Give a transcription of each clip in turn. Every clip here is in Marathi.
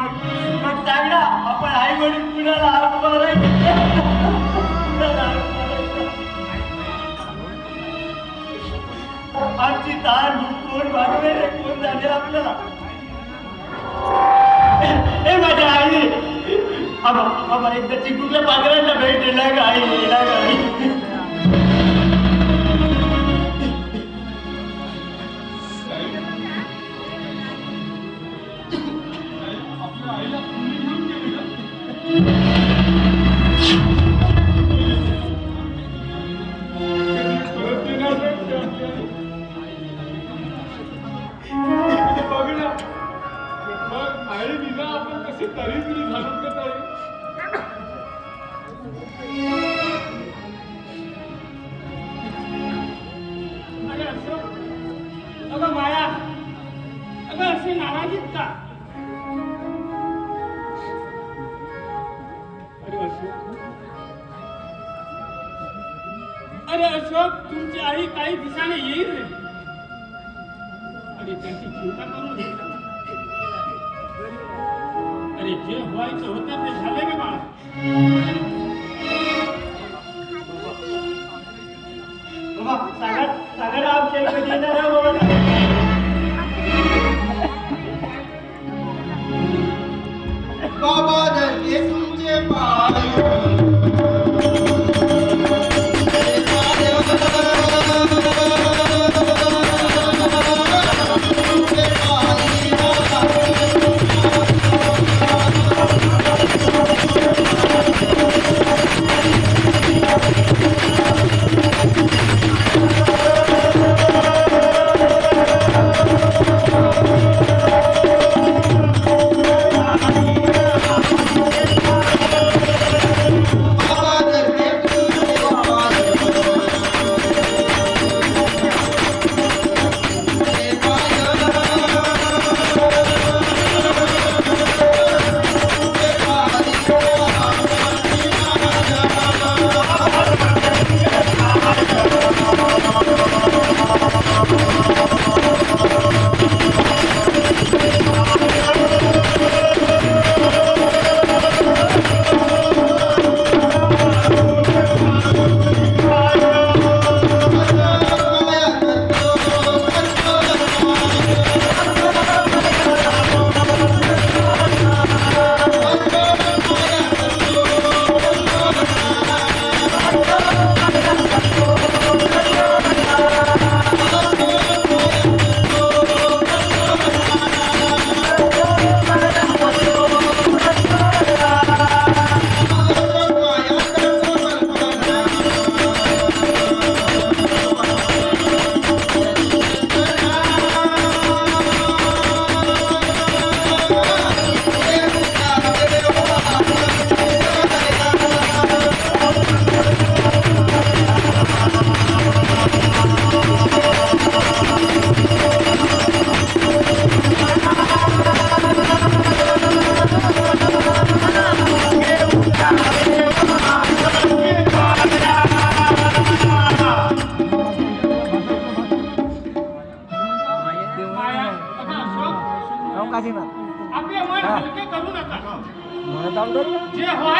मग मग सांग ना आपण आई वडील कुणाला हाक मारायचं? आमची ताण कोण वागवे कोण झाले आपल्याला ए माझ्या आई! आबा आबा एकदा चिकूच्या पाखरांना भेट दिला का आई दिला का आपण कशी तरी तरी झालो का ताई? अरे असं अगं माया अगं अशी नाराजीत का अरे अशोक तुमची आई काही दिवसाने येईल रे अरे त्याची चिंता करू अरे जे व्हायचं होतं ते झाले रे बाळा? बाबा सांगा सांगा ना आमच्या इकडे येणार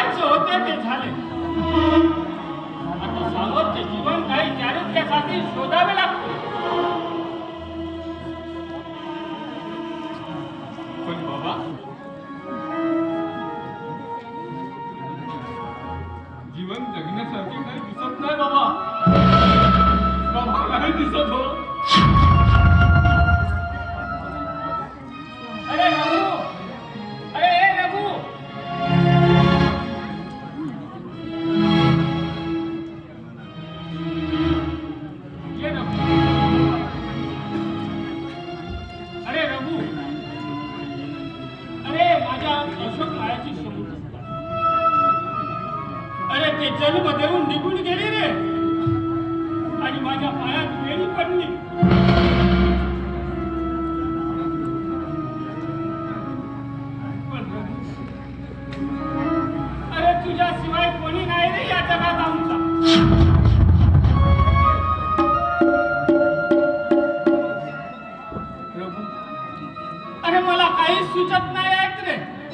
जे व्हायचं होतं ते झाले आता सावरचे जीवन काही चारित्र्यासाठी शोधावे लागते अरे माझ्या मायाची समजूत अरे ते जन्म देऊन निघून गेले रे. आणि माझ्या पायात वेळी पडली. अरे तुझ्याशिवाय कोणी नाही रे या जगात आमचा. अरे मला काही सुचत नाही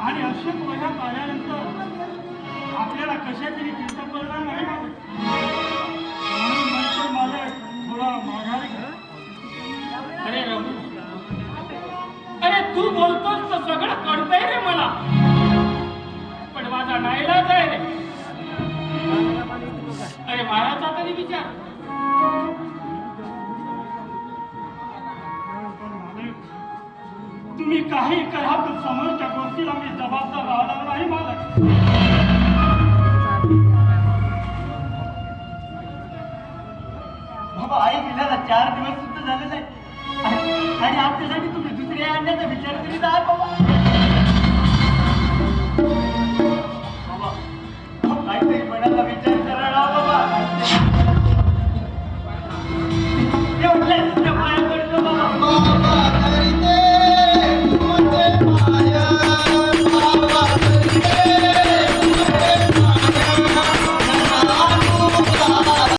आणि अशोक वयात आल्यानंतर आपल्याला कशातरी चिंता पडणार नाही मला म्हणून नंतर थोडा तू बोलतोस तर सगळं कळतंय रे मला. पण माझा नाईलाज आहे रे. अरे महाराजचा तरी विचार. तुम्ही काही करा तर समोरच्या गोष्टीला मी जबाबदार राहणार नाही मला बाबा आई गेल्याला चार दिवस सुद्धा झालेले आहे. आणि आमच्यासाठी तुम्ही दुसरी आणण्याचा विचार करीत आहात बाबा. बाबा काहीतरी मनाला विचार